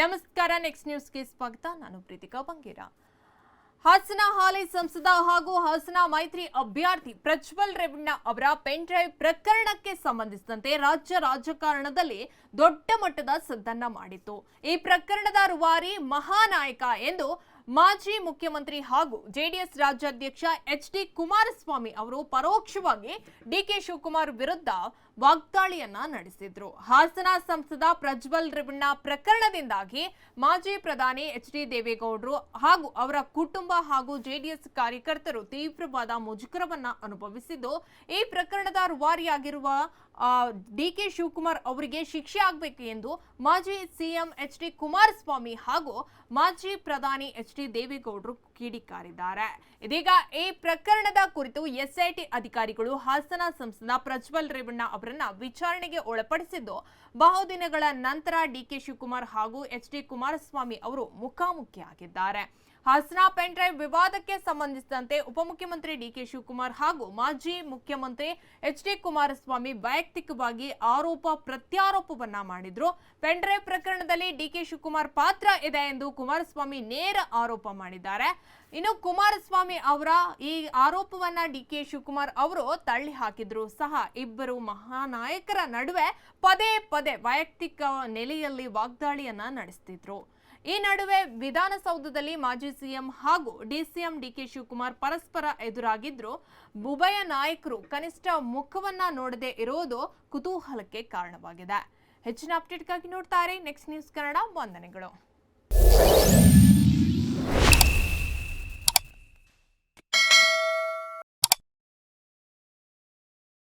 ನಮಸ್ಕಾರ ನೆಕ್ಸ್ಟ್ ನ್ಯೂಸ್ಗೆ ಸ್ವಾಗತ. ನಾನು ಪ್ರೀತಿಕಾ ಬಂಗೇರ. ಹಾಸನ ಹಾಲಿ ಸಂಸದ ಹಾಗೂ ಹಾಸನ ಮೈತ್ರಿ ಅಭ್ಯರ್ಥಿ ಪ್ರಜ್ವಲ್ ರೇವಣ್ಣ ಅವರ ಪೆನ್ ಡ್ರೈವ್ ಪ್ರಕರಣಕ್ಕೆ ಸಂಬಂಧಿಸಿದಂತೆ ರಾಜ್ಯ ರಾಜಕಾರಣದಲ್ಲಿ ದೊಡ್ಡ ಮಟ್ಟದ ಸದ್ದನ್ನ ಮಾಡಿತ್ತು. ಈ ಪ್ರಕರಣದ ರುವಾರಿ ಮಹಾನಾಯಕ ಎಂದು ಮಾಜಿ ಮುಖ್ಯಮಂತ್ರಿ ಹಾಗೂ ಜೆಡಿಎಸ್ ರಾಜ್ಯಾಧ್ಯಕ್ಷ ಎಚ್ ಡಿ ಕುಮಾರಸ್ವಾಮಿ ಅವರು ಪರೋಕ್ಷವಾಗಿ ಡಿಕೆ ಶಿವಕುಮಾರ್ ವಿರುದ್ಧ ವಾಗ್ದಾಳಿಯನ್ನ ನಡೆಸಿದ್ರು. ಹಾಸನ ಸಂಸದ ಪ್ರಜ್ವಲ್ ರೇವಣ್ಣ ಪ್ರಕರಣದಿಂದಾಗಿ ಮಾಜಿ ಪ್ರಧಾನಿ ಎಚ್ ಡಿ ದೇವೇಗೌಡರು ಹಾಗೂ ಅವರ ಕುಟುಂಬ ಹಾಗೂ ಜೆಡಿಎಸ್ ಕಾರ್ಯಕರ್ತರು ತೀವ್ರವಾದ ಮುಜುಗರವನ್ನ ಅನುಭವಿಸಿದ್ದು, ಈ ಪ್ರಕರಣದ ರೂವಾರಿಯಾಗಿರುವ ಡಿ ಕೆ ಶಿವಕುಮಾರ್ ಅವರಿಗೆ ಶಿಕ್ಷೆ ಆಗಬೇಕು ಎಂದು ಮಾಜಿ ಸಿಎಂ ಎಚ್ ಡಿ ಕುಮಾರಸ್ವಾಮಿ ಹಾಗೂ ಮಾಜಿ ಪ್ರಧಾನಿ ಎಚ್ ಡಿ ದೇವೇಗೌಡರು ಕಿಡಿಕಾರಿದ್ದಾರೆ. ಇದೀಗ ಈ ಪ್ರಕರಣದ ಕುರಿತು ಎಸ್ಐಟಿ ಅಧಿಕಾರಿಗಳು ಹಾಸನ ಸಂಸದ ಪ್ರಜ್ವಲ್ ರೇವಣ್ಣ ಅವರನ್ನ ವಿಚಾರಣೆಗೆ ಒಳಪಡಿಸಿದ್ದು, ಬಹುದಿನಗಳ ನಂತರ ಡಿ ಕೆ ಶಿವಕುಮಾರ್ ಹಾಗೂ ಎಚ್ ಡಿ ಕುಮಾರಸ್ವಾಮಿ ಅವರು ಮುಖಾಮುಖಿಯಾಗಿದ್ದಾರೆ. ಹಾಸನ ಪೆನ್ ಡ್ರೈವ್ ವಿವಾದಕ್ಕೆ ಸಂಬಂಧಿಸಿದಂತೆ ಉಪಮುಖ್ಯಮಂತ್ರಿ ಡಿಕೆ ಶಿವಕುಮಾರ್ ಹಾಗೂ ಮಾಜಿ ಮುಖ್ಯಮಂತ್ರಿ ಎಚ್ ಡಿ ಕುಮಾರಸ್ವಾಮಿ ವೈಯಕ್ತಿಕವಾಗಿ ಆರೋಪ ಪ್ರತ್ಯಾರೋಪವನ್ನ ಮಾಡಿದ್ರು. ಪೆನ್ ಡ್ರೈವ್ ಪ್ರಕರಣದಲ್ಲಿ ಡಿಕೆ ಶಿವಕುಮಾರ್ ಪಾತ್ರ ಇದೆ ಎಂದು ಕುಮಾರಸ್ವಾಮಿ ನೇರ ಆರೋಪ ಮಾಡಿದ್ದಾರೆ. ಇನ್ನು ಕುಮಾರಸ್ವಾಮಿ ಅವರ ಈ ಆರೋಪವನ್ನ ಡಿಕೆ ಶಿವಕುಮಾರ್ ಅವರು ತಳ್ಳಿ ಹಾಕಿದ್ರು. ಸಹ ಇಬ್ಬರು ಮಹಾನಾಯಕರ ನಡುವೆ ಪದೇ ಪದೇ ವೈಯಕ್ತಿಕ ನೆಲೆಯಲ್ಲಿ ವಾಗ್ದಾಳಿಯನ್ನ ನಡೆಸ್ತಿದ್ರು. ಈ ನಡುವೆ ವಿಧಾನಸೌಧದಲ್ಲಿ ಮಾಜಿ ಸಿಎಂ ಹಾಗೂ ಡಿಸಿಎಂ ಡಿಕೆ ಶಿವಕುಮಾರ್ ಪರಸ್ಪರ ಎದುರಾಗಿದ್ರು. ಉಭಯ ನಾಯಕರು ಕನಿಷ್ಠ ಮುಖವನ್ನ ನೋಡದೆ ಇರೋದು ಕುತೂಹಲಕ್ಕೆ ಕಾರಣವಾಗಿದೆ. ಹೆಚ್ಚಿನ ಅಪ್ಡೇಟ್ಗಾಗಿ ನೋಡ್ತಾರೆ ನೆಕ್ಸ್ಟ್ ನ್ಯೂಸ್ ಕನ್ನಡ ವಂದನೆಗಳು.